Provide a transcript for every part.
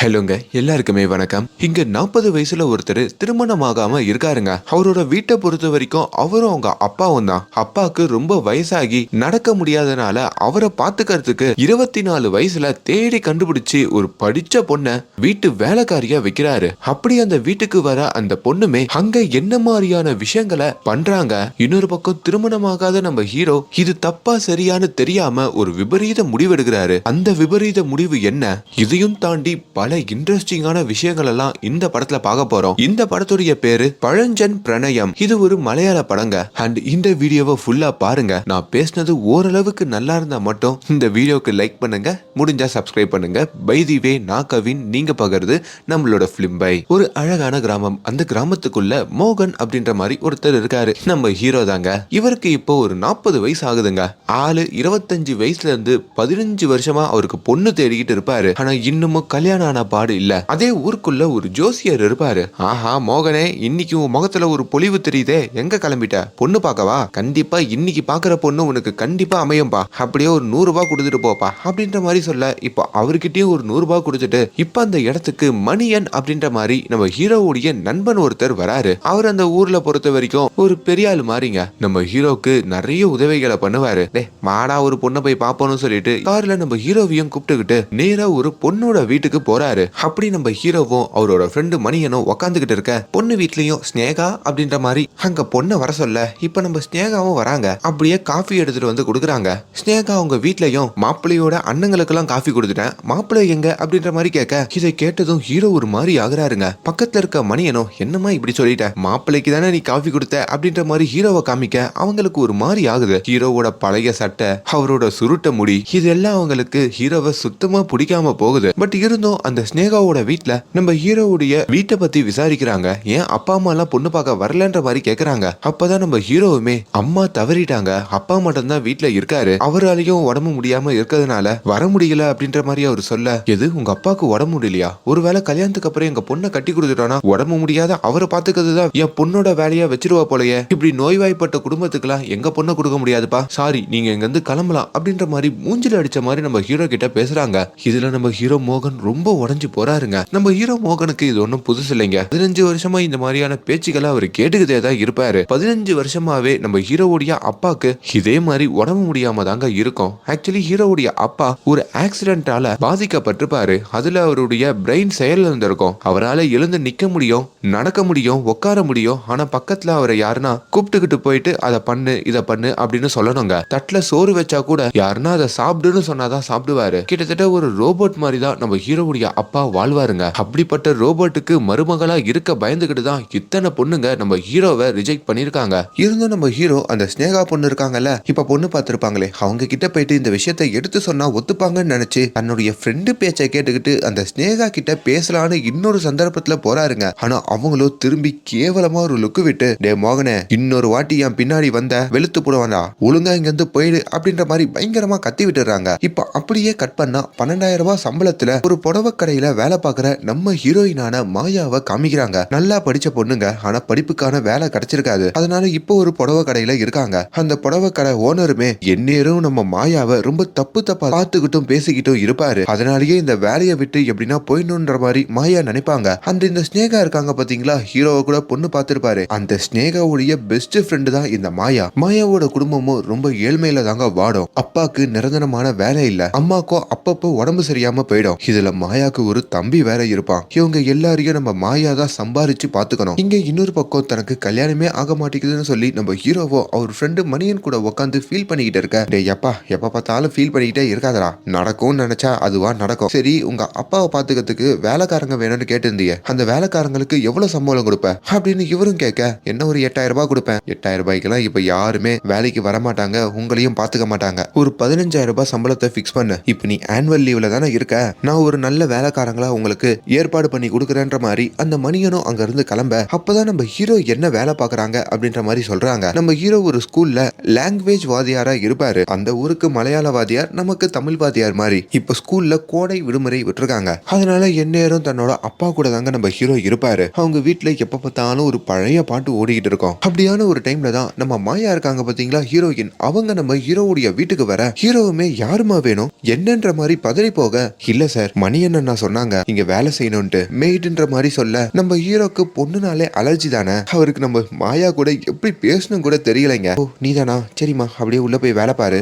ஹலோங்க எல்லாருக்குமே வணக்கம். இங்க நாற்பது வயசுல ஒருத்தர் திருமணம் ஆகாம இருக்காருங்க. அவரோட வீட்டை பொறுத்த வரைக்கும் அவரும் அவங்க அப்பாவும் தான். அப்பாவுக்கு ரொம்ப வயசாகி நடக்க முடியாதனால அவரை பாத்துக்கிறதுக்கு இருபத்தி நாலு வயசுல தேடி கண்டுபிடிச்சு ஒரு படிச்ச பொண்ணை வீட்டு வேலைக்காரியா வைக்கிறாரு. அப்படி அந்த வீட்டுக்கு வர அந்த பொண்ணுமே அங்க என்ன மாதிரியான விஷயங்களை பண்றாங்க? இன்னொரு பக்கம் திருமணமாகாத நம்ம ஹீரோ இது தப்பா சரியான்னு தெரியாம ஒரு விபரீத முடிவெடுக்கிறாரு. அந்த விபரீத முடிவு என்ன? இதையும் தாண்டி பல இன்ட்ரெஸ்டிங்கான விஷயங்கள் எல்லாம் இந்த படத்துல பார்க்க போறோம். இந்த படத்துடைய பேரு பழஞ்சன் பிரணயம். இது ஒரு மலையாள படங்க. அண்ட் இந்த வீடியோவை ஃபுல்லா பாருங்க. நான் பேசினது ஓரளவுக்கு நல்லா இருந்தா மட்டும் இந்த வீடியோக்கு லைக் பண்ணுங்க. முடிஞ்சா சப்ஸ்கிரைப் பண்ணுங்க. பை தி வே நான் கவின். நீங்க பகருது நம்மளோட பிலிம் பை. ஒரு அழகான கிராமம். அந்த கிராமத்துக்குள்ள மோகன் அப்படின்ற மாதிரி ஒருத்தர் இருக்காரு. நம்ம ஹீரோ தாங்க. இவருக்கு இப்போ ஒரு நாற்பது வயசு ஆகுதுங்க. ஆளு இருபத்தஞ்சு வயசுல இருந்து பதினஞ்சு வருஷமா அவருக்கு பொண்ணு தேடிக்கிட்டு இருப்பாரு. ஆனா இன்னமும் கல்யாணம் ஆன பாடு இல்ல. அதே ஊருக்குள்ள ஒரு ஜோசியர் இருப்பாரு. ஆஹா மோகனே இன்னைக்கு உன் முகத்துல ஒரு பொலிவு தெரியுதே. எங்க கிளம்பிட்ட? பொண்ணு பார்க்கவா? கண்டிப்பா இன்னைக்கு பாக்குற பொண்ணு உனக்கு கண்டிப்பா அமையும்பா. அப்படியே ஒரு நூறு ரூபாய் கொடுத்துட்டு போப்பா. அப்படின்ற மாதிரி சொல்ல இப்போ அவர்கிட்டயும் ஒரு நூறு ரூபாய் கொடுத்துட்டு இப்ப அந்த இடத்துக்கு மணியன் அப்படின்ற மாதிரி நம்ம ஹீரோவுடைய நண்பன் ஒருத்தர் வராரு. அவர் அந்த ஊர்ல பொறுத்த வரைக்கும் ஒரு பெரிய ஆள் மாறிங்க. நம்ம ஹீரோக்கு நிறைய உதவிகளை பண்ணுவாரு. டே மாடா ஒரு பொண்ணை போய் பாப்போம்னு சொல்லிட்டு கார்ல நம்ம ஹீரோவையும் கூப்பிட்டுக்கிட்டு நேரா ஒரு பொண்ணோட வீட்டுக்கு போறாரு அப்படி நம்ம ஹீரோவும் அவரோட ஃப்ரெண்டு மணியனும் உக்காந்துகிட்டு இருக்க பொண்ணு வீட்லயும் ஸ்னேகா அப்படின்ற மாதிரி அங்க பொண்ணை வர சொல்ல இப்ப நம்ம ஸ்னேகாவும் வராங்க அப்படியே காஃபி எடுத்துட்டு வந்து கொடுக்குறாங்க. ஸ்னேகா அவங்க வீட்லயும் மாப்பிள்ளையோட அண்ணங்களுக்கெல்லாம் காஃபி கொடுத்துட்டேன். மாப்பிள்ளை எங்க? அப்படின்ற மாதிரி கேட்க இதை கேட்டதும் ஹீரோ ஒரு மாதிரி ஆகுறாருங்க. பக்கத்துல இருக்க மணியனும் என்னம்மா இப்படி சொல்லிட்ட? மாப்பிள்ளைக்கு தானே நீ காஃபி கொடுத்த? அப்படின்ற மாதிரி ஹீரோவை காமிக்க அவங்களுக்கு ஒரு மாதிரி ஆகுது. ஹீரோவோட பழைய சட்டை அவரோட சுருட்ட முடி இதெல்லாம் அவங்களுக்கு ஹீரோவை சுத்தமா பிடிக்காம போகுது. பட் இருந்தும் அந்த ஸ்னேகாவோட வீட்ல நம்ம ஹீரோவுடைய வீட்டை பத்தி விசாரிக்கிறாங்க. ஏன் அப்பா அம்மா எல்லாம் பொண்ணு பார்க்க வரலன்ற மாதிரி கேக்குறாங்க. அப்பதான் நம்ம ஹீரோவுமே அம்மா தவறிட்டாங்க. அப்பா மட்டும் தான் வீட்ல இருக்காரு. அவராலையும் உடம்பு முடியாம இருக்கிறதுனால வர முடியல அப்படின்ற மாதிரி அவர் சொல்ல எது உங்க அப்பாவுக்கு உடம்பு முடியலையா? ஒருவேளை கல்யாணத்துக்கு அப்புறம் எங்க பொண்ணை கட்டி கொடுத்துட்டோம்னா உடம்பு முடியாத அவரை பாத்துக்கிறதுதான் என் பொண்ணோட வேலையா வச்சிருவா போலயே. இப்படி நோய்வாய்ப்பட்ட குடும்பத்துக்குலாம் எங்க பொண்ணை கொடுக்க முடியாதுப்பா. சாரி நீங்க இங்க இருந்து கிளம்பலாம். அப்படின்ற மாதிரி மூஞ்சில அடிச்ச மாதிரி நம்ம ஹீரோ கிட்ட பேசுறாங்க. இதுல நம்ம ஹீரோ மோகன் ரொம்ப உடஞ்சு போறாருங்க. நம்ம ஹீரோ மோகனுக்கு இது ஒன்றும் புதுசு இல்லைங்க. பதினஞ்சு வருஷமா இந்த மாதிரியான பேச்சுக்களை அவர் கேட்டுக்கிட்டே தான் இருப்பாரு. பதினஞ்சு வருஷமாவே நம்ம ஹீரோவுடைய அப்பாக்கு இதே மாதிரி உடம்பு முடியாம தாங்க இருக்கும். ஆக்சுவலி ஹீரோவுடைய அப்பா ஒரு ஆக்சிடென்டால பாதிக்கப்பட்டிருப்பாரு. அதுல அவருடைய பிரெயின் செயல் இருந்திருக்கும் அவரால் எழுந்து நிக்க முடியும் நடக்க முடியும் உட்கார முடியும். ஆனா பக்கத்துல அவரை யாருன்னா கூப்பிட்டுக்கிட்டு போயிட்டு அதை பண்ணு இதை பண்ணு அப்படின்னு சொல்லணுங்க. தட்டுல சோறு வச்சா கூட யாருன்னா அதை சாப்பிடுன்னு சொன்னாதான் சாப்பிடுவாரு. கிட்டத்தட்ட ஒரு ரோபோட் மாதிரி தான் நம்ம ஹீரோவுடைய அப்பா வாழ்வாருங்க. அப்படிப்பட்ட ரோபோட்டுக்கு மருமகளா இருக்க பயந்துகிட்டு தான் இத்தனை பொண்ணுங்க நம்ம ஹீரோவை ரிஜெக்ட் பண்ணிருக்காங்க. இருந்தும் நம்ம ஹீரோ அந்த ஸ்னேகா பொண்ணு இருக்காங்கல்ல இப்ப பொண்ணு பார்த்திருப்பாங்களே அவங்க கிட்ட போயிட்டு இந்த விஷயத்தை எடுத்து சொன்னா ஒத்துப்பாங்கன்னு நினைச்சு தன்னுடைய ஃப்ரெண்டு பேச்சை கேட்டுக்கிட்டு அந்த ஸ்னேகா கிட்ட பேசலான்னு இன்னொரு சந்தர்ப்பத்துல போறாருங்க. ஆனா அவங்களும் திரும்பி கேவலமா ஒரு லுக்கு விட்டு டே மோகனே இன்னொரு வாட்டி என் பின்னாடி வந்த வெளுத்து போடுவானா? ஒழுங்கா இங்க இருந்து போயிடு அப்படின்ற மாதிரி பயங்கரமா கத்தி விட்டுறாங்க. இப்ப அப்படியே கட் பண்ணா பன்னெண்டாயிரம் ரூபாய் சம்பளத்துல ஒரு புடவை கடையில வேலை பார்க்குற நம்ம ஹீரோயினான மாயாவை காமிக்கிறாங்க. நல்லா படிச்ச பொண்ணுங்க ஆனா படிப்புக்கான வேலை கிடைச்சிருக்காது. அதனால இப்போ ஒரு புடவை கடையில இருக்காங்க. அந்த புடவை கடை ஓனருமே எந்நேரம் நம்ம மாயாவை ரொம்ப தப்பு தப்பா பார்த்துக்கிட்டும் பேசிக்கிட்டும் இருப்பாரு. அதனாலயே இந்த வேலையை விட்டு எப்படின்னா போயிடணுன்ற மாதிரி மாயா நினைப்பாங்க. அந்த இந்த ஸ்னேகா இருக்காங்க பாத்தீங்களா? ஹீரோவை கூட பொண்ணு பார்த்திருப்பாரு. அந்த ஸ்னேகாவுடைய பெஸ்ட் ஃப்ரெண்டு தான் இந்த மாயா. மாயாவோட குடும்பமும் ரொம்ப ஏழ்மையில தாங்க வாடும். அப்பாக்கு நிரந்தரமான வேலை இல்ல. அம்மாக்கோ அப்பப்போ உடம்பு சரியாம போயிடும். இதுல மாயாக்கு ஒரு தம்பி வேற இருப்பான். இவங்க எல்லாரையும் நம்ம மாயா தான் சம்பாரிச்சு பாத்துக்கணும். இங்க இன்னொரு பக்கம் தனக்கு கல்யாணமே ஆக மாட்டேங்குதுன்னு சொல்லி நம்ம ஹீரோவோ அவர் ஃப்ரெண்டு மணியன் கூட உட்காந்து ஃபீல் பண்ணிக்கிட்டு இருக்க. டேய் எப்பா எப்ப பார்த்தாலும் ஃபீல் பண்ணிக்கிட்டே இருக்காதடா. நடக்கும்னு நினைச்சா அதுவா நடக்கும். சரி உங்க அப்பாவை பாத்துக்கிறதுக்கு வேலைக்காரங்க வேணும்னு கேட்டிருந்தீங்க. அந்த வேலைக்காரங்களுக்கு எவ்வளவு சம்பளம் கொடுப்ப? அப்படின்னு இவரும் கேட்க என்ன ஒரு எட்டாயிரம் ரூபாய் கொடுப்பேன்? எட்டாயிரம் ரூபாய்க்கெல்லாம் இப்ப யாருமே வேலைக்கு வர மாட்டாங்க உங்களையும் பாத்துக்க மாட்டாங்க. ஒரு பதினஞ்சாயிரம் ரூபாய் சம்பளத்தை ஃபிக்ஸ் பண்ணு. இப்ப நீ ஆனுவல் லீவ்ல தானே இருக்க. நான் ஒரு நல்ல வேலைக்காரங்களா உங்களுக்கு ஏற்பாடு பண்ணி கொடுக்குறேன்ற மாதிரி அந்த மணியனும் அங்க இருந்து கிளம்ப அப்பதான் நம்ம ஹீரோ என்ன வேலை பாக்குறாங்க அப்படின்ற மாதிரி சொல்றாங்க. நம்ம ஹீரோ ஒரு ஸ்கூல்ல லாங்குவேஜ் வாதியாரா இருப்பாரு. அந்த ஊருக்கு மலையாள வாதியார் நமக்கு தமிழ் வாதியார் மாதிரி. இப்ப ஸ்கூல்ல கோடை விடுமுறை விட்டுருக்காங்க. அதனால எந்நேரம் தன்னோட அப்பா கூட தாங்க நம்ம ஹீரோ இருப்பாரு. அவங்க வீட்டுல எப்ப பார்த்தாலும் ஒரு பழைய பாட்டு ஓடிக்கிட்டு இருக்கும். அப்படியான ஒரு டைம்ல தான் நம்ம மாயா இருக்காங்க பாத்தீங்களா ஹீரோயின்? அவங்க நம்ம ஹீரோவுடைய வீட்டுக்கு வர ஹீரோவுமே யாருமா வேணும்? என்னன்ற மாதிரி பதறி போக இல்ல சார் மணி என்ன அண்ணா சொன்னாங்க. இங்க வேலை செய்யணும்ட்டு மெய்டுன்ற மாதிரி சொல்ல நம்ம ஹீரோக்கு பொண்ணுனாலே அலர்ஜி தானே? அவருக்கு நம்ம மாயா கூட எப்படி பேசணும் கூட தெரியலைங்க. ஓ நீதானா? சரிம்மா அப்படியே உள்ள போய் வேலை பாரு.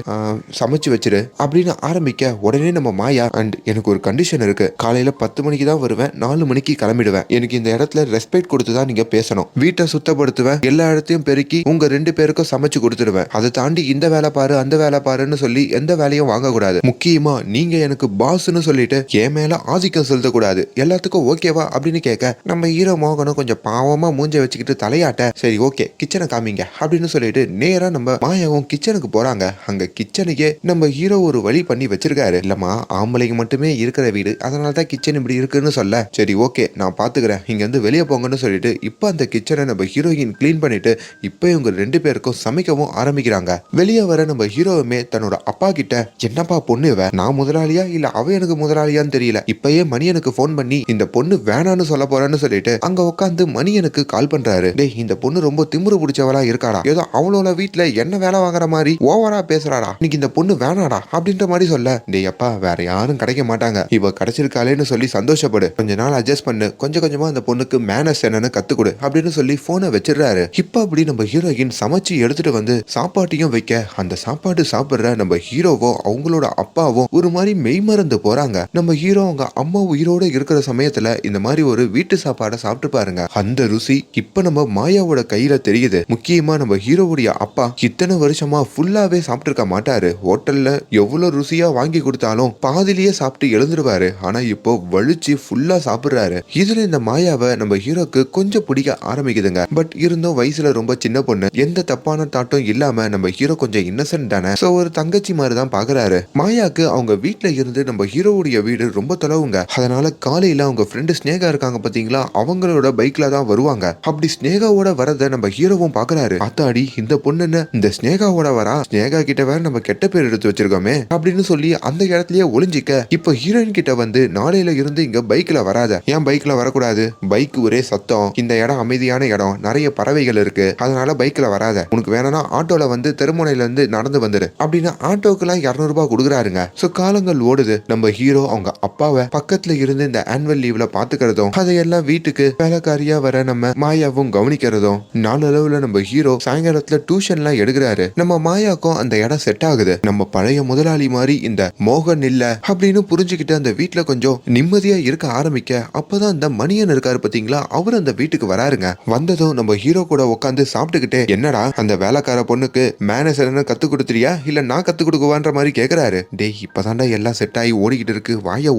சமைச்சு வச்சிரு. அப்படின்னு ஆரம்பிக்க உடனே நம்ம மாயா அண்ட் எனக்கு ஒரு கண்டிஷன் இருக்கு. காலையில பத்து மணிக்கு தான் வருவேன். நாலு மணிக்கு கிளம்பிடுவேன். எனக்கு இந்த இடத்துல ரெஸ்பெக்ட் கொடுத்து தான் நீங்க பேசணும். வீட்டை சுத்தப்படுத்துவேன். எல்லா இடத்தையும் பெருக்கி உங்க ரெண்டு பேருக்கும் சமைச்சு கொடுத்துடுவேன். அதை தாண்டி இந்த வேலை பாரு அந்த வேலை பாருன்னு சொல்லி எந்த வேலையும் வாங்கக்கூடாது. முக்கியமா நீங்க எனக்கு பாஸ்னு சொல்லிட்டு என் மேல ஆதிக்கம் செலுத்தக்கூடாது எல்லாத்துக்கும் ஓகேவா அப்படின்னு கேட்க நம்ம ஹீரோ மோகனும் கொஞ்சம் பாவமா மூஞ்ச வச்சுக்கிட்டு தலையாட்ட சரி ஓகே கிச்சனை காமிங்க அப்படின்னு சொல்லிட்டு நேரா நம்ம மாயாவும் கிச்சனுக்கு போறாங்க. அங்க கிச்சனுக்கே நம்ம ஹீரோ ஒரு வழி பண்ணி வச்சிருக்காரு. இல்லம்மா ஆம்பளைக்கு மட்டுமே இருக்கிற வீடு. அதனால தான் கிச்சன் இப்படி இருக்குன்னு சொல்ல. சரி ஓகே நான் பாத்துக்கிறேன். இங்க இருந்து வெளியே போங்கன்னு சொல்லிட்டு இப்போ அந்த கிச்சனை நம்ம ஹீரோயின் கிளீன் பண்ணிட்டு இப்போ இவங்க ரெண்டு பேருக்கும் சமைக்கவும் ஆரம்பிக்கிறாங்க. வெளியே வர நம்ம ஹீரோவுமே தன்னோட அப்பா கிட்ட என்னப்பா பொண்ணு இவ? நான் முதலாளியா? இல்ல அவ எனக்கு முதலாளியான்னு தெரியல. இப்பயே மணியனுக்கு ஃபோன் பண்ணி இந்த பொண்ணு வேணான்னு சொல்ல போறேன்னு சொல்லிட்டு அங்க உட்காந்து மணியனுக்கு கால் பண்றாரு. டேய் இந்த பொண்ணு ரொம்ப திமிரு பிடிச்சவளா இருக்காடா. ஏதோ அவளோட வீட்டுல என்ன வேலை வாங்குற மாதிரி ஓவரா பேசுறாடா. இன்னைக்கு இந்த பொண்ணு வேணாடா அப்படின்ற மாதிரி சொல்ல டேய் அப்பா வேற யாரும் கிடைக்க மாட்டாங்க. இவ கிடைச்சிருக்காளேன்னு சொல்லி சந்தோஷப்படு. கொஞ்ச நாள் அட்ஜஸ்ட் பண்ணு. கொஞ்சம் கொஞ்சமா அந்த பொண்ணுக்கு மேனஸ் என்னன்னு கத்து கொடு அப்படின்னு சொல்லி போனை வச்சிடுறாரு. இப்ப அப்படி நம்ம ஹீரோயின் சமைச்சு எடுத்துட்டு வந்து சாப்பாட்டையும் வைக்க அந்த சாப்பாடு சாப்பிடுற நம்ம ஹீரோவோ அவங்களோட அப்பாவோ ஒரு மாதிரி மெய்மறந்து போறாங்க. நம்ம ஹீரோ அவங்க அம்மா உயிரோட இருக்கிற சமயத்துல இந்த மாதிரி ஒரு வீட்டு சாப்பாடை சாப்பிட்டு பாருங்க. அந்த ருசி இப்ப நம்ம மாயாவோட கையில தெரியுது. முக்கியமா நம்ம ஹீரோவுடைய அப்பா இத்தனை வருஷமா ஃபுல்லாவே சாப்பிட்டிருக்க மாட்டாரு. ஹோட்டல்ல எவ்வளவு ருசியா வாங்கி கொடுத்தாலும் பாதிலேயே சாப்பிட்டு எழுந்துருவாரு. ஆனா இப்போ வலிச்சு ஃபுல்லா சாப்பிடுறாரு. இதுல இந்த மாயாவை நம்ம ஹீரோக்கு கொஞ்சம் பிடிக்க ஆரம்பிக்குதுங்க. பட் இருந்தும் வயசுல ரொம்ப சின்ன பொண்ணு. எந்த தப்பான தாட்டும் இல்லாம நம்ம ஹீரோ கொஞ்சம் இன்னசென்ட் தானே? ஸோ ஒரு தங்கச்சி மாதிரி தான் பாக்குறாரு. மாயாக்கு அவங்க வீட்ல இருந்து நம்ம ஹீரோவுடைய வீடு ரொம்ப தொலைவு வருவாங்க அதனால காலையில அவங்க ஃப்ரெண்டு ஸ்னேகா இருக்காங்க பாத்தீங்களா? அவங்களோட பைக்ல தான் வருவாங்க. அப்படி ஸ்னேகாவோட வரத நம்ம ஹீரோவும் பாக்குறாரு. அத்தாடி இந்த பொண்ணுன்னு இந்த ஸ்னேகாவோட வரா? ஸ்னேகா கிட்ட வேற நம்ம கெட்ட பேர் எடுத்து வச்சிருக்கோமே. அப்படின்னு சொல்லி அந்த இடத்துலயே ஒளிஞ்சிக்க இப்போ ஹீரோயின் கிட்ட வந்து நாளையில இருந்து இங்க பைக்ல வராத. ஏன் பைக்ல வரக்கூடாது? பைக் ஒரே சத்தம். இந்த இடம் அமைதியான இடம். நிறைய பறவைகள் இருக்கு. அதனால பைக்ல வராத. உனக்கு வேணும்னா ஆட்டோல வந்து தெருமுனையில இருந்து நடந்து வந்துரு. அப்படின்னா ஆட்டோக்கெல்லாம் இரநூறுபா ரூபாய் கொடுக்குறாருங்க. சோ காலங்கள் ஓடுது. நம்ம ஹீரோ அவங்க அப்பாவை பக்கத்துல இருந்து இந்த ஆனுவல் லீவ்ல பாத்துக்கிறதும் அதையெல்லாம் வீட்டுக்கு வேலைக்காரியா வர நம்ம மாயாவும் கவனிக்கிறதும். நாளளவுல நம்ம ஹீரோ சாயங்காலத்துல டியூஷன்லாம் எடுக்கிறாரு. நம்ம மாயாக்கும் அந்த இடம் செட் ஆகுது. நம்ம பழைய முதலாளி மாதிரி இந்த மோகன் இல்ல அப்படின்னு புரிஞ்சுக்கிட்டு அந்த வீட்டுல கொஞ்சம் நிம்மதியா இருக்க ஆரம்பிக்க அப்பதான் இந்த மணியன் இருக்காரு பாத்தீங்களா? அவர் அந்த வீட்டுக்கு வராருங்க. வந்ததும் நம்ம ஹீரோ கூட உட்காந்து சாப்பிட்டுக்கிட்டே என்னடா அந்த வேலைக்கார பொண்ணுக்கு மேனேஜர்னு கத்து கொடுத்துறியா இல்ல நான் கத்து கொடுக்குவான்ற மாதிரி கேக்குறாரு. டேய் இப்பதான்டா எல்லாம் செட் ஆகி ஓடிக்கிட்டு இருக்கு. வாய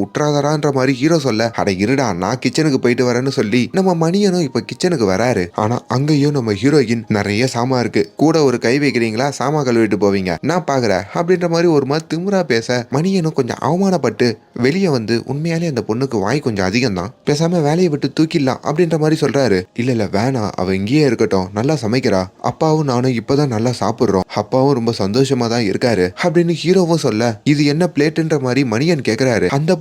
வரான்ற மாதிரி ஹீரோ சொல்ல அட இருடா நான் கிச்சனுக்கு போயிட்டு வரேன்னு சொல்லி நம்ம மணியனும் இப்ப கிச்சனுக்கு வராரு. ஆனா அங்கேயும் நம்ம ஹீரோயின் நிறைய சாமா இருக்கு. கூட ஒரு கை வைக்கிறீங்களா? சாமா கழுவிட்டு போவீங்க. நான் பாக்குறேன் அப்படின்ற மாதிரி ஒரு மாதிரி திமுறா பேச மணியனும் கொஞ்சம் அவமானப்பட்டு வெளியே வந்து உண்மையாலே அந்த பொண்ணுக்கு வாய் கொஞ்சம் அதிகம் தான் பேசாம வேலையை விட்டு தூக்கிடலாம் அப்படின்ற மாதிரி சொல்றாரு. இல்ல இல்ல வேணாம். அவ இங்கேயே இருக்கட்டும். நல்லா சமைக்கிறா. அப்பாவும் நானும் இப்பதான் நல்லா சாப்பிடுறோம். அப்பாவும் ரொம்ப சந்தோஷமா தான் இருக்காரு அப்படின்னு ஹீரோவும் சொல்ல இது என்ன பிளேட்டுன்ற மாதிரி மணியன் கேக்குறாரு. அந்த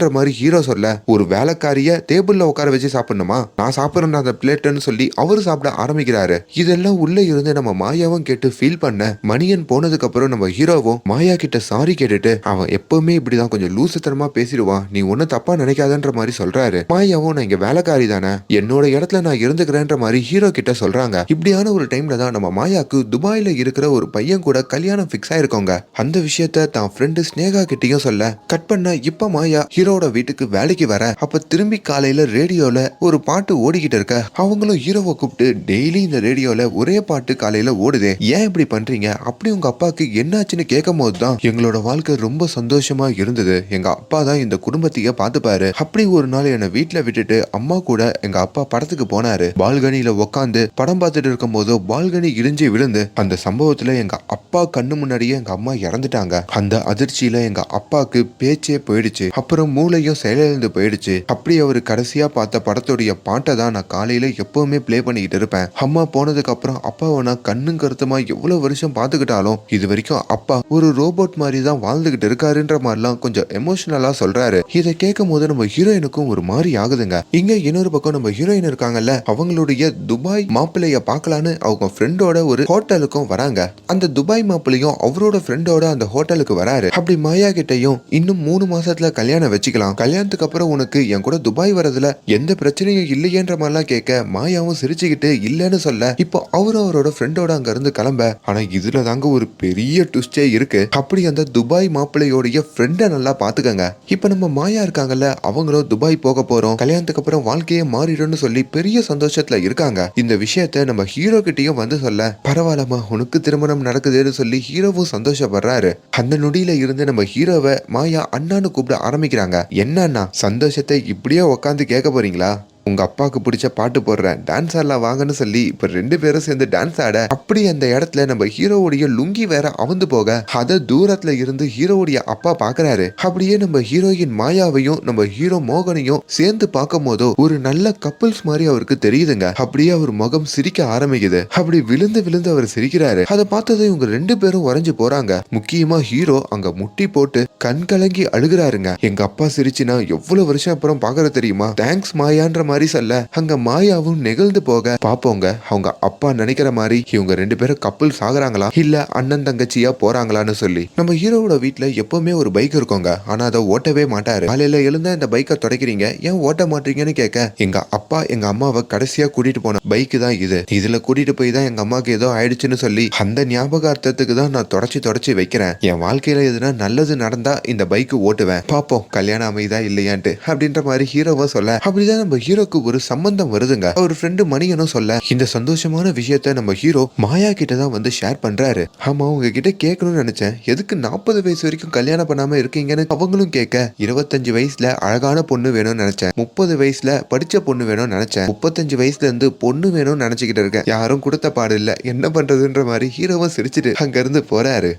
பொண்ணுக்குன்ற மாதிரி ஹீரோ சொல்ல ஒரு வேலைக்காரிய டேபிள்ல உட்கார வச்சு சாப்பிடணுமா? நான் சாப்பிடுறேன் அந்த பிளேட்னு சொல்லி அவரு சாப்பிட ஆரம்பிக்கிறாரு. இதெல்லாம் உள்ள இருந்து நம்ம மாயாவும் கேட்டு ஃபீல் பண்ண மணியன் போனதுக்கு அப்புறம் நம்ம ஹீரோவும் மாயா கிட்ட சாரி கேட்டுட்டு அவன் எப்பவுமே இப்படிதான் கொஞ்சம் லூசுத்தனமா பேசிடுவான் நீ ஒன்னும் தப்பா நினைக்காதன்ற மாதிரி சொல்றாரு. மாயாவும் நான் இங்க வேலைக்காரி தானே என்னோட இடத்துல நான் இருந்துக்கிறேன்ற மாதிரி ஹீரோ கிட்ட சொல்றாங்க. இப்படியான ஒரு டைம்ல தான் நம்ம மாயாக்கு துபாயில இருக்கிற ஒரு பையன் கூட கல்யாணம் ஃபிக்ஸ் ஆயிருக்கோங்க. அந்த விஷயத்த தான் ஃப்ரெண்டு ஸ்னேகா கிட்டயும் சொல்ல கட் பண்ண இப்ப மாயா ஹீரோ ஹீரோட வீட்டுக்கு வேலைக்கு வர அப்ப திரும்பி காலையில ரேடியோல ஒரு பாட்டு ஓடிக்கிட்டு இருக்க. அவங்களும் ஹீரோவை கூப்பிட்டு டெய்லி இந்த ரேடியோல ஒரே பாட்டு காலையில ஓடுதே. ஏன் இப்படி பண்றீங்க? அப்படி உங்க அப்பாக்கு என்னாச்சுன்னு கேட்கும் போதுதான் எங்களோட வாழ்க்கை ரொம்ப சந்தோஷமா இருந்தது. எங்க அப்பா தான் இந்த குடும்பத்தையே பார்த்துப்பாரு. அப்படி ஒரு நாள் என்னை வீட்டுல விட்டுட்டு அம்மா கூட எங்க அப்பா படத்துக்கு போனாரு. பால்கனியில உட்காந்து படம் பார்த்துட்டு இருக்கும் போதோ பால்கனி இடிஞ்சு விழுந்து அந்த சம்பவத்துல எங்க அப்பா கண்ணு முன்னாடியே எங்க அம்மா இறந்துட்டாங்க. அந்த அதிர்ச்சியில எங்க அப்பாக்கு பேச்சே போயிடுச்சு. அப்புறம் மூளையும் செயலிழந்து போயிடுச்சு. அப்படி அவர் கடைசியா பார்த்த படத்துடைய பாட்டை தான் நான் காலையில எப்பவுமே ப்ளே பண்ணிக்கிட்டு இருப்பேன். அம்மா போனதுக்கு அப்புறம் அப்பாவை நான் கண்ணும் கருத்துமா எவ்வளவு வருஷம் பார்த்துக்கிட்டாலும் இது வரைக்கும் அப்பா ஒரு ரோபோட் மாதிரி தான் வாழ்ந்துகிட்டு இருக்காருன்ற மாதிரிலாம் கொஞ்சம் எமோஷனலா சொல்றாரு. இதை கேட்கும் போது நம்ம ஹீரோயினுக்கும் ஒரு மாதிரி ஆகுதுங்க. இங்க இன்னொரு பக்கம் நம்ம ஹீரோயின் இருக்காங்கல்ல அவங்களுடைய துபாய் மாப்பிள்ளைய பார்க்கலான்னு அவங்க ஃப்ரெண்டோட ஒரு ஹோட்டலுக்கும் வராங்க. அந்த துபாய் மாப்பிள்ளையும் அவரோட ஃப்ரெண்டோட அந்த ஹோட்டலுக்கு வராரு. அப்படி மாயா கிட்டையும் இன்னும் மூணு மாசத்துல கல்யாணம் வச்சு பேசிக்கலாம். கல்யாணத்துக்கு அப்புறம் உனக்கு என் கூட துபாய் வரதுல எந்த பிரச்சனையும் இல்லையேன்ற மாதிரிலாம் கேட்க மாயாவும் சிரிச்சுக்கிட்டு இல்லைன்னு சொல்ல இப்போ அவரும் அவரோட ஃப்ரெண்டோட அங்க இருந்து கிளம்ப. ஆனா இதுல தாங்க ஒரு பெரிய ட்விஸ்டே இருக்கு. அப்படி அந்த துபாய் மாப்பிள்ளையோடைய ஃப்ரெண்டை நல்லா பாத்துக்கங்க இப்போ நம்ம மாயா இருக்காங்கல்ல அவங்களும் துபாய் போக போறோம். கல்யாணத்துக்கு அப்புறம் வாழ்க்கையே மாறிடும்னு சொல்லி பெரிய சந்தோஷத்துல இருக்காங்க. இந்த விஷயத்த நம்ம ஹீரோ கிட்டயும் வந்து சொல்ல பரவாயில்லம்மா உனக்கு திருமணம் நடக்குதுன்னு சொல்லி ஹீரோவும் சந்தோஷப்படுறாரு. அந்த நொடியில இருந்து நம்ம ஹீரோவை மாயா அண்ணான்னு கூப்பிட ஆரம்பிக்கிறாங்க. என்னன்னா சந்தோஷத்தை இப்படியே உட்காந்து கேட்க போறீங்களா? உங்க அப்பாவுக்கு பிடிச்ச பாட்டு போடுறேன் டான்ஸ் ஆடலாம் வாங்கன்னு சொல்லி இப்ப ரெண்டு பேரும் சேர்ந்து டான்ஸ் ஆட அப்படி அந்த இடத்துல நம்ம ஹீரோவுடைய லுங்கி வேற அவந்து போக அத தூரத்துல இருந்து ஹீரோவுடைய அப்பா பாக்குறாரு. அப்படியே நம்ம ஹீரோயின் மாயாவையும் நம்ம ஹீரோ மோகனையும் சேர்ந்து பார்க்கும் போதோ ஒரு நல்ல கப்புள்ஸ் மாதிரி அவருக்கு தெரியுதுங்க. அப்படியே அவர் முகம் சிரிக்க ஆரம்பிக்குது. அப்படி விழுந்து விழுந்து அவர் சிரிக்கிறாரு. அதை பார்த்ததும் இவங்க ரெண்டு பேரும் உறைஞ்சு போறாங்க. முக்கியமா ஹீரோ அங்க முட்டி போட்டு கண் கலங்கி அழுகுறாருங்க. எங்க அப்பா சிரிச்சுனா எவ்வளவு வருஷம் அப்புறம் பாக்குறது தெரியுமா? தேங்க்ஸ் மாயான்ற மாதிரி சொல்ல அங்க மாயாவும் நெகிழ்ந்து போக பாப்போங்க. அவங்க அப்பா நினைக்கிற மாதிரி இவங்க ரெண்டு பேரும் கப்பல் ஆகுறாங்களா? இல்ல அண்ணன் தங்கச்சியா போறாங்களான்னு சொல்லி. நம்ம ஹீரோவோட வீட்ல எப்பவுமே ஒரு பைக் இருக்கோங்க. ஆனா அதை ஓட்டவே மாட்டாரு. காலையில எழுந்தா இந்த பைக்கை தொடக்கிறீங்க. ஏன் ஓட்ட மாட்டீங்கன்னு கேட்க எங்க அப்பா எங்க அம்மாவை கடைசியா கூட்டிட்டு போன பைக்கு தான் இது. இதுல கூட்டிட்டு போய் தான் எங்க அம்மாவுக்கு ஏதோ ஆயிடுச்சுன்னு சொல்லி அந்த ஞாபகார்த்தத்துக்கு தான் நான் தொடச்சி தொடச்சி வைக்கிறேன். என் வாழ்க்கையில எதுனா நல்லது நடந்தா இந்த பைக் ஓட்டுவேன். பாப்போம் கல்யாணம் அமைதா இல்லையான்ட்டு அப்படின்ற மாதிரி ஹீரோவா சொல்ல அப்படிதான் நம்ம ஹீரோ ஹீரோக்கு ஒரு சம்பந்தம் வருதுங்க. அவர் ஃப்ரெண்டு மணியனும் சொல்ல இந்த சந்தோஷமான விஷயத்த நம்ம ஹீரோ மாயா கிட்ட தான் வந்து ஷேர் பண்றாரு. ஆமா உங்ககிட்ட கேட்கணும்னு நினைச்சேன். எதுக்கு நாற்பது வயசு வரைக்கும் கல்யாணம் பண்ணாம இருக்கீங்கன்னு அவங்களும் கேட்க இருபத்தஞ்சு வயசுல அழகான பொண்ணு வேணும்னு நினைச்சேன். முப்பது வயசுல படிச்ச பொண்ணு வேணும்னு நினைச்சேன். முப்பத்தஞ்சு வயசுல இருந்து பொண்ணு வேணும்னு நினைச்சுக்கிட்டு இருக்கேன். யாரும் கொடுத்த பாடு இல்ல. என்ன பண்றதுன்ற மாதிரி ஹீரோவும் சிரிச்சிட்டு அங்க இருந்து போறாரு.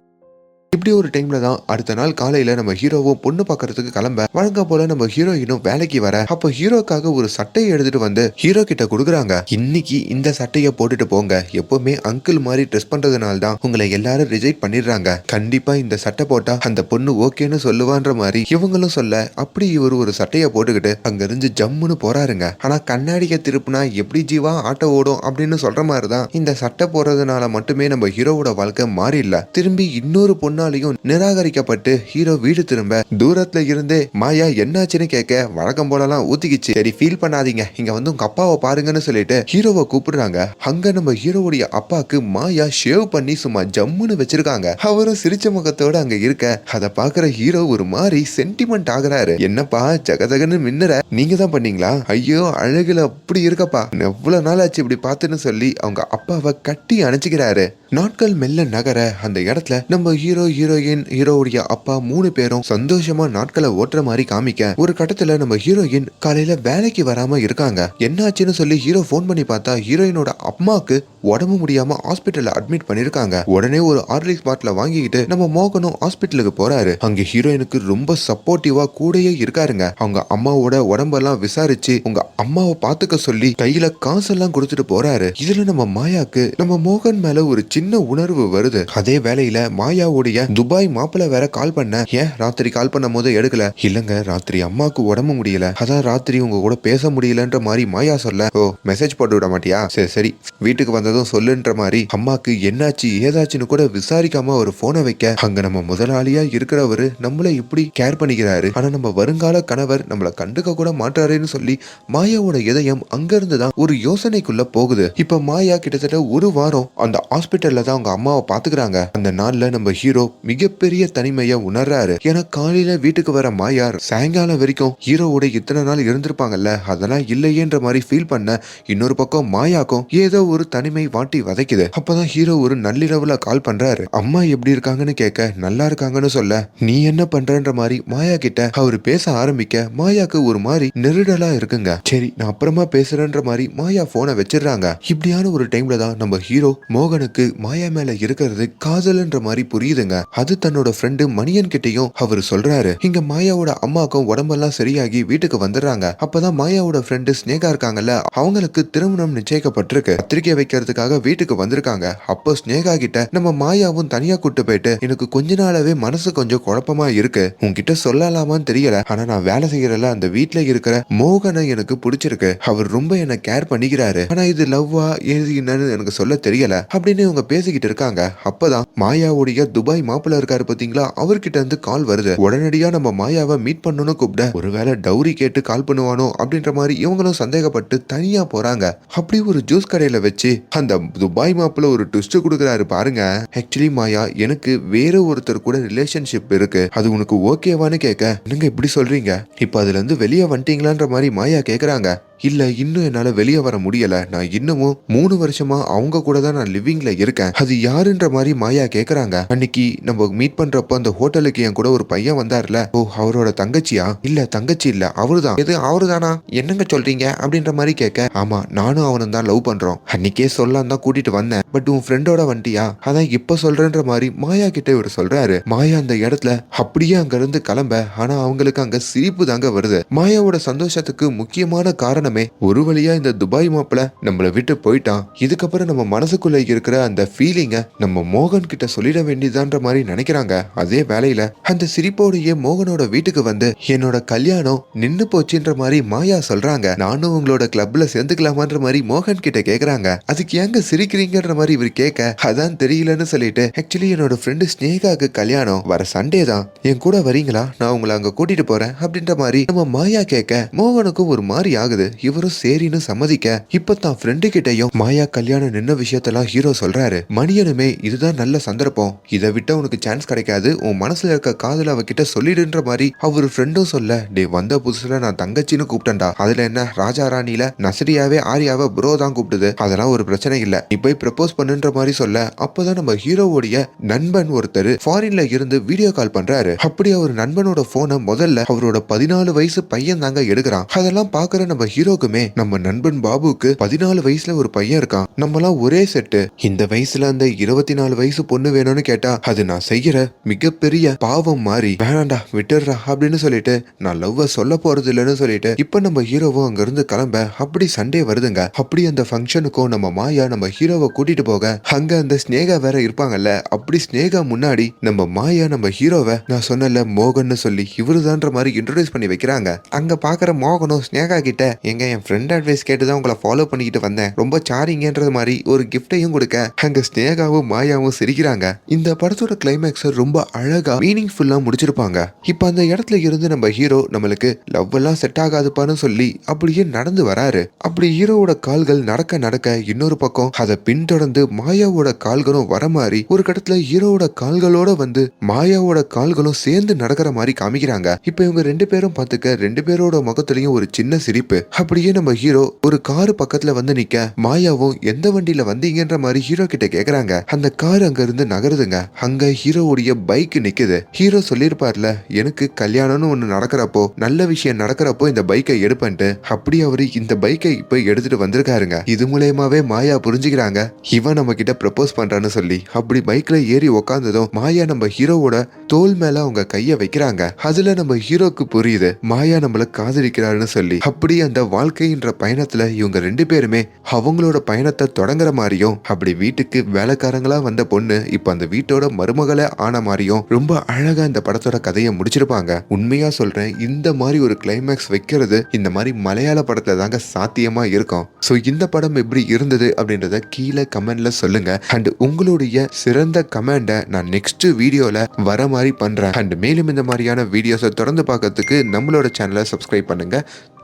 இப்படி ஒரு டைம்ல தான் அடுத்த நாள் காலையில நம்ம ஹீரோவும் பொண்ணு பார்க்கறதுக்கு கிளம்ப வழங்க போல நம்ம ஹீரோயினும் வேலைக்கு வர. அப்போ ஹீரோக்காக ஒரு சட்டையை எடுத்துட்டு வந்து ஹீரோ கிட்ட கொடுக்குறாங்க. இன்னைக்கு இந்த சட்டையை போட்டுட்டு போங்க. எப்பவுமே அங்கிள் மாதிரி ட்ரெஸ் பண்றதுனால தான் உங்களை எல்லாரும் ரிஜெக்ட் பண்ணிடுறாங்க. கண்டிப்பா இந்த சட்டை போட்டா அந்த பொண்ணு ஓகேன்னு சொல்லுவான்ற மாதிரி இவங்களும் சொல்ல அப்படி இவர் ஒரு சட்டையை போட்டுக்கிட்டு அங்க இருந்து ஜம்முன்னு போறாருங்க. ஆனா கண்ணாடியை திருப்புனா எப்படி ஜீவா ஆட்டோ ஓடும் அப்படின்னு சொல்ற மாதிரி தான் இந்த சட்டை போடுறதுனால மட்டுமே நம்ம ஹீரோவோட வாழ்க்கை மாறிடல. திரும்பி இன்னொரு பொண்ணு பொண்ணாலையும் நிராகரிக்கப்பட்டு ஹீரோ வீடு திரும்ப தூரத்துல இருந்தே மாயா என்னாச்சுன்னு கேட்க வழக்கம் போலலாம் ஊத்திக்கிச்சு. சரி ஃபீல் பண்ணாதீங்க. இங்க வந்து உங்க அப்பாவை பாருங்கன்னு சொல்லிட்டு ஹீரோவை கூப்பிடுறாங்க. அங்க நம்ம ஹீரோவுடைய அப்பாக்கு மாயா ஷேவ் பண்ணி சும்மா ஜம்முன்னு வச்சிருக்காங்க. அவரும் சிரிச்ச முகத்தோட அங்க இருக்க அதை பாக்குற ஹீரோ ஒரு மாதிரி சென்டிமெண்ட் ஆகுறாரு. என்னப்பா ஜகதகன்னு மின்னற? நீங்க தான் பண்ணீங்களா? ஐயோ அழகுல அப்படி இருக்கப்பா. எவ்வளவு நாள் ஆச்சு இப்படி பார்த்துன்னு சொல்லி அவங்க அப்பாவை கட்டி அணைச்சிக்கிறாரு. நாட்கள் மெல்ல நகர அந்த இடத்துல நம்ம ஹீரோ ஹீரோயின் ஹீரோவுடைய அப்பா மூணு பேரும் சந்தோஷமா நாட்களை ஓட்டுற மாதிரி காமிக்க ஒரு கட்டத்துல நம்ம ஹீரோயின் காலையில வேலைக்கு வராம இருக்காங்க. என்னாச்சுன்னு சொல்லி ஹீரோ ஃபோன் பண்ணி பார்த்தா ஹீரோயினோட அம்மாக்கு உடம்பு முடியாம ஹாஸ்பிட்டல்ல அட்மிட் பண்ணிருக்காங்க. உடனே ஒரு ஆர்லிக்ஸ் பாட்டில வாங்கிக்கிட்டு நம்ம மோகனும் ஹாஸ்பிட்டலுக்கு போறாரு. அங்க ஹீரோயினுக்கு ரொம்ப சப்போர்ட்டிவா கூடயே இருக்காருங்க. அவங்க அம்மாவோட உடம்பெல்லாம் விசாரிச்சு உங்க அம்மாவை பாத்துக்க சொல்லி கையில காசெல்லாம் கொடுத்துட்டு போறாரு. இதுல நம்ம மாயாக்கு நம்ம மோகன் மேல ஒரு சின்ன உணர்வு வருது. அதே வேலையில மாயாவுடைய துபாய் மாப்பிள்ள வேற கால் பண்ண. ஏன்? ராத்திரி கால் பண்ணும் போது எடுக்கல. இல்லங்க ராத்திரி அம்மாக்கு உடம்பு முடியல. அதான் ராத்திரி உங்க கூட பேச முடியலன்ற மாதிரி மாயா சொல்ல. ஓ மெசேஜ் போட்டு விட மாட்டியா? சரி சரி. வீட்டுக்கு வந்ததும் சொல்லுன்ற மாதிரி. அம்மாக்கு என்னாச்சு ஏதாச்சுன்னு கூட விசாரிக்காம ஒரு போனை வைக்க. அங்க நம்ம முதலாளியா இருக்கிறவரு நம்மள இப்படி கேர் பண்ணிக்கிறாரு. ஆனா நம்ம வருங்கால கணவர் நம்மள கண்டுக்க கூட மாட்டாருன்னு சொல்லி மாயாவோட இதயம் அங்கிருந்து தான் ஒரு யோசனைக்குள்ள போகுது. இப்ப மாயா கிட்டத்தட்ட ஒரு வாரம் அந்த ஹாஸ்பிட்டல்ல தான் அவங்க அம்மாவை பாத்துக்கிறாங்க. அந்த நாள்ல நம்ம ஹீரோ மிகப்பெரிய தனிமையை உணர்றாரு. ஏன்னா காலையில வீட்டுக்கு வர மாயார் சாயங்காலம் வரைக்கும் ஹீரோவோட இத்தனை நாள் இருந்திருப்பாங்கல்ல அதெல்லாம் இல்லையேன்ற மாதிரி ஃபீல் பண்ண இன்னொரு பக்கம் மாயாக்கும் ஏதோ ஒரு தனிமை வாட்டி வதைக்குது. அப்பதான் ஹீரோ ஒரு நள்ளிரவுல கால் பண்றாரு. அம்மா எப்படி இருக்காங்கன்னு கேட்க நல்லா இருக்காங்கன்னு சொல்ல. நீ என்ன பண்றன்ற மாதிரி மாயா கிட்ட அவரு பேச ஆரம்பிக்க மாயாக்கு ஒரு மாதிரி நெருடலா இருக்குங்க. சரி நான் அப்புறமா பேசுறேன்ற மாதிரி மாயா போனை வச்சிடுறாங்க. இப்படியான ஒரு டைம்ல தான் நம்ம ஹீரோ மோகனுக்கு மாயா மேல இருக்கிறது காதல்ன்ற மாதிரி புரியுதுங்க. அது தன்னோட ஃப்ரெண்டு மணியன் கிட்டயும் அவர் சொல்றாரு. இங்க மாயாவோட அம்மாக்கும் உடம்பெல்லாம் சரியாகி வீட்டுக்கு வந்துடுறாங்க. அப்பதான் மாயாவோட ஃப்ரெண்டு ஸ்னேகா இருக்காங்கல்ல அவங்களுக்கு திருமணம் நிச்சயிக்கப்பட்டிருக்கு. பத்திரிகை வைக்கிறதுக்காக வீட்டுக்கு வந்திருக்காங்க. அப்போ ஸ்னேகா கிட்ட நம்ம மாயாவும் தனியா கூட்டு போயிட்டு எனக்கு கொஞ்ச நாளாவே மனசு கொஞ்சம் குழப்பமா இருக்கு. உன்கிட்ட சொல்லலாமான்னு தெரியல. ஆனா நான் வேலை செய்யறல அந்த வீட்ல இருக்கிற மோகனை எனக்கு பிடிச்சிருக்கு. அவர் ரொம்ப என்ன கேர் பண்ணிக்கிறாரு. ஆனா இது லவ்வா எது என்னன்னு எனக்கு சொல்ல தெரியல. அப்படின்னு இவங்க பேசிக்கிட்டு இருக்காங்க. அப்பதான் மாயாவுடைய துபாய் துபாய் மாப்பிள்ள இருக்காரு பாத்தீங்களா? அவர்கிட்ட இருந்து கால் வருது. உடனடியா நம்ம மாயாவை மீட் பண்ணணும்னு கூப்பிட ஒருவேளை டவுரி கேட்டு கால் பண்ணுவானோ அப்படின்ற மாதிரி இவங்களும் சந்தேகப்பட்டு தனியா போறாங்க. அப்படி ஒரு ஜூஸ் கடையில வச்சு அந்த துபாய் மாப்பிள்ள ஒரு ட்விஸ்ட் கொடுக்குறாரு பாருங்க. ஆக்சுவலி மாயா எனக்கு வேற ஒருத்தர் கூட ரிலேஷன்ஷிப் இருக்கு. அது உனக்கு ஓகேவான்னு கேட்க. நீங்க இப்படி சொல்றீங்க? இப்ப அதுல இருந்து வெளியே வந்துட்டீங்களான்ற மாதிரி மாயா கேக்குறாங்க. இல்ல இன்னும் என்னால வெளியே வர முடியல. நான் இன்னமும் மூணு வருஷமா அவங்க கூட தான் நான் லிவிங்ல இருக்கேன். அது யாருன்ற மாதிரி மாயா கேக்குறாங்க. அன்னைக்கு நம்ம மீட் பண்றப்ப அந்த ஹோட்டலுக்கு என் கூட ஒரு பையன் வந்தார்ல. ஓ அவரோட தங்கச்சியா? இல்ல தங்கச்சி இல்ல. அவருதான். எது அவருதானா? என்னங்க சொல்றீங்க? அப்படின்ற மாதிரி கேட்க ஆமா நானும் அவனும் தான் லவ் பண்றோம். அன்னைக்கே சொல்லலாம் தான் கூட்டிட்டு வந்தேன். பட் உன் ஃப்ரெண்டோட வந்துட்டியா அதான் இப்ப சொல்றேன்ற மாதிரி மாயா கிட்ட இவர் சொல்றாரு. மாயா அந்த இடத்துல அப்படியே அங்க இருந்து கிளம்ப. ஆனா அவங்களுக்கு அங்க சிரிப்பு தாங்க வருது. மாயாவோட சந்தோஷத்துக்கு முக்கியமான காரணம் ஒரு வழியா இந்த துபாய் மாப்பிள நம்மள விட்டு போயிட்டான். இதுக்கப்புறம் நம்ம மனசுக்குள்ள இருக்கிற அந்த ஃபீலிங்க நம்ம மோகன் கிட்ட சொல்லிட வேண்டியதான்ற மாதிரி நினைக்கிறாங்க. அதே வேலையில அந்த சிரிப்போடையே மோகனோட வீட்டுக்கு வந்து என்னோட கல்யாணம் நின்னு போச்சுன்ற மாதிரி மாயா சொல்றாங்க. நானும் உங்களோட கிளப்ல சேர்ந்துக்கலாமான்ற மாதிரி மோகன் கிட்ட கேக்குறாங்க. அதுக்கு ஏங்க சிரிக்கிறீங்கன்ற மாதிரி இவர் கேட்க அதான் தெரியலன்னு சொல்லிட்டு ஆக்சுவலி என்னோட ஃப்ரெண்டு ஸ்னேகாக்கு கல்யாணம். வர சண்டே தான். என் கூட வரீங்களா? நான் உங்களை அங்க கூட்டிட்டு போறேன். அப்படின்ற மாதிரி நம்ம மாயா கேட்க மோகனுக்கும் ஒரு மாதிரி ஆகுது. இவரும் சரின்னு சம்மதிக்க இப்ப தான் ஃப்ரெண்டு கிட்டயும் மாயா கல்யாணம் நின்ன விஷயத்தெல்லாம் ஹீரோ சொல்றாரு. மணியனுமே இதுதான் நல்ல சந்தர்ப்பம். இதை விட்ட உனக்கு சான்ஸ் கிடைக்காது. உன் மனசுல இருக்க காதல அவகிட்ட சொல்லிடுன்ற மாதிரி அவர் ஃப்ரெண்டும் சொல்ல டே வந்த புதுசுல நான் தங்கச்சின்னு கூப்பிட்டேன்டா. அதுல என்ன ராஜா ராணில நசரியாவே ஆரியாவை ப்ரோ தான் கூப்பிடுது. அதெல்லாம் ஒரு பிரச்சனை இல்ல. நீ போய் ப்ரப்போஸ் பண்ணுன்ற மாதிரி சொல்ல. அப்பதான் நம்ம ஹீரோவுடைய நண்பன் ஒருத்தர் ஃபாரின்ல இருந்து வீடியோ கால் பண்றாரு. அப்படி அவர் நண்பனோட போனை முதல்ல அவரோட பதினாலு வயசு பையன் தாங்க எடுக்கிறான். அதெல்லாம் பாக்குற நம்ம ஹீரோ ஹீரோக்குமே நம்ம நண்பன் பாபுக்கு பதினாலு வயசுல ஒரு பையன் இருக்கான். நம்மலாம் ஒரே செட்டு இந்த வயசுல அந்த இருபத்தி நாலு வயசு பொண்ணு வேணும்னு கேட்டா அது நான் செய்யற மிகப்பெரிய பாவம் மாறி வேணாண்டா விட்டுடுறா அப்படின்னு சொல்லிட்டு நான் லவ்வ சொல்ல போறது இல்லைன்னு சொல்லிட்டு இப்ப நம்ம ஹீரோவும் அங்க இருந்து கிளம்ப அப்படி சண்டே வருதுங்க. அப்படி அந்த ஃபங்க்ஷனுக்கும் நம்ம மாயா நம்ம ஹீரோவை கூட்டிட்டு போக அங்க அந்த ஸ்னேகா வேற இருப்பாங்கல்ல அப்படி ஸ்னேகா முன்னாடி நம்ம மாயா நம்ம ஹீரோவை நான் சொன்னல மோகன்னு சொல்லி இவருதான்ற மாதிரி இன்ட்ரோடியூஸ் பண்ணி வைக்கிறாங்க. அங்க பாக்குற மோகனும் ஸ்னேகா கிட்ட எங்க என் ஃப்ரெண்ட் அட்வைஸ் கேட்டு தான் உங்களை ஃபாலோ பண்ணிக்கிட்டு வந்தேன். ரொம்ப சாரிங்கன்றது மாதிரி ஒரு கிஃப்டையும் கொடுக்க அங்க ஸ்னேகாவும் மாயாவும் சிரிக்கிறாங்க. இந்த படத்தோட கிளைமேக்ஸ் ரொம்ப அழகா மீனிங்ஃபுல்லா முடிச்சிருப்பாங்க. இப்ப அந்த இடத்துல இருந்து நம்ம ஹீரோ நம்மளுக்கு லவ் எல்லாம் செட் ஆகாதுப்பான்னு சொல்லி அப்படியே நடந்து வராரு. அப்படி ஹீரோவோட கால்கள் நடக்க நடக்க இன்னொரு பக்கம் அதை பின்தொடர்ந்து மாயாவோட கால்களும் வர மாதிரி ஒரு கடத்துல ஹீரோவோட கால்களோட வந்து மாயாவோட கால்களும் சேர்ந்து நடக்கிற மாதிரி காமிக்கிறாங்க. இப்ப இவங்க ரெண்டு பேரும் பார்த்துக்க ரெண்டு பேரோட முகத்திலையும் ஒரு சின்ன சிரிப்பு. அப்படியே நம்ம ஹீரோ ஒரு காரு பக்கத்துல வந்து நிக்க மாயாவும் எந்த வண்டியில வந்தீங்கன்ற மாதிரி ஹீரோ கிட்ட கேக்குறாங்க. அந்த கார் அங்க இருந்து நகருதுங்க. அங்க ஹீரோவுடைய பைக் நிக்குது. ஹீரோ சொல்லியிருப்பார்ல எனக்கு கல்யாணம்னு ஒன்று நடக்கிறப்போ நல்ல விஷயம் நடக்கிறப்போ இந்த பைக்கை எடுப்பேன்ட்டு. அப்படி அவரு இந்த பைக்கை இப்ப எடுத்துட்டு வந்திருக்காருங்க. இது மூலயமாவே மாயா புரிஞ்சுக்கிறாங்க. இவன் நம்ம கிட்ட ப்ரப்போஸ் பண்றான்னு சொல்லி அப்படி பைக்ல ஏறி உக்காந்ததும் மாயா நம்ம ஹீரோவோட தோல் மேல அவங்க கைய வைக்கிறாங்க. அதுல நம்ம ஹீரோக்கு புரியுது மாயா நம்மள காதலிக்கிறாருன்னு சொல்லி. அப்படி அந்த வாழ்க்கைன்ற பயணத்துல இவங்க ரெண்டு பேருமே அவங்களோட பயணத்தை தொடங்குற மாதிரியும் அப்படி வீட்டுக்கு வேலைக்காரங்களா வந்த பொண்ணு இப்ப அந்த வீட்டோட மருமகளை ஆன மாதிரியும் ரொம்ப அழகா இந்த படத்தோட கதையை முடிச்சிருப்பாங்க. உண்மையா சொல்றேன் இந்த மாதிரி ஒரு கிளைமேக்ஸ் வைக்கிறது இந்த மாதிரி மலையாள படத்துல தாங்க சாத்தியமா இருக்கும். ஸோ இந்த படம் எப்படி இருந்தது அப்படின்றத கீழே கமெண்ட்ல சொல்லுங்க. அண்ட் உங்களுடைய சிறந்த கமெண்டை நான் நெக்ஸ்ட் வீடியோல வர மாதிரி பண்றேன். அண்ட் மேலும் இந்த மாதிரியான வீடியோஸை தொடர்ந்து பார்க்கறதுக்கு நம்மளோட சேனலை சப்ஸ்கிரைப் பண்ணுங்க.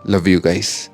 Love you guys.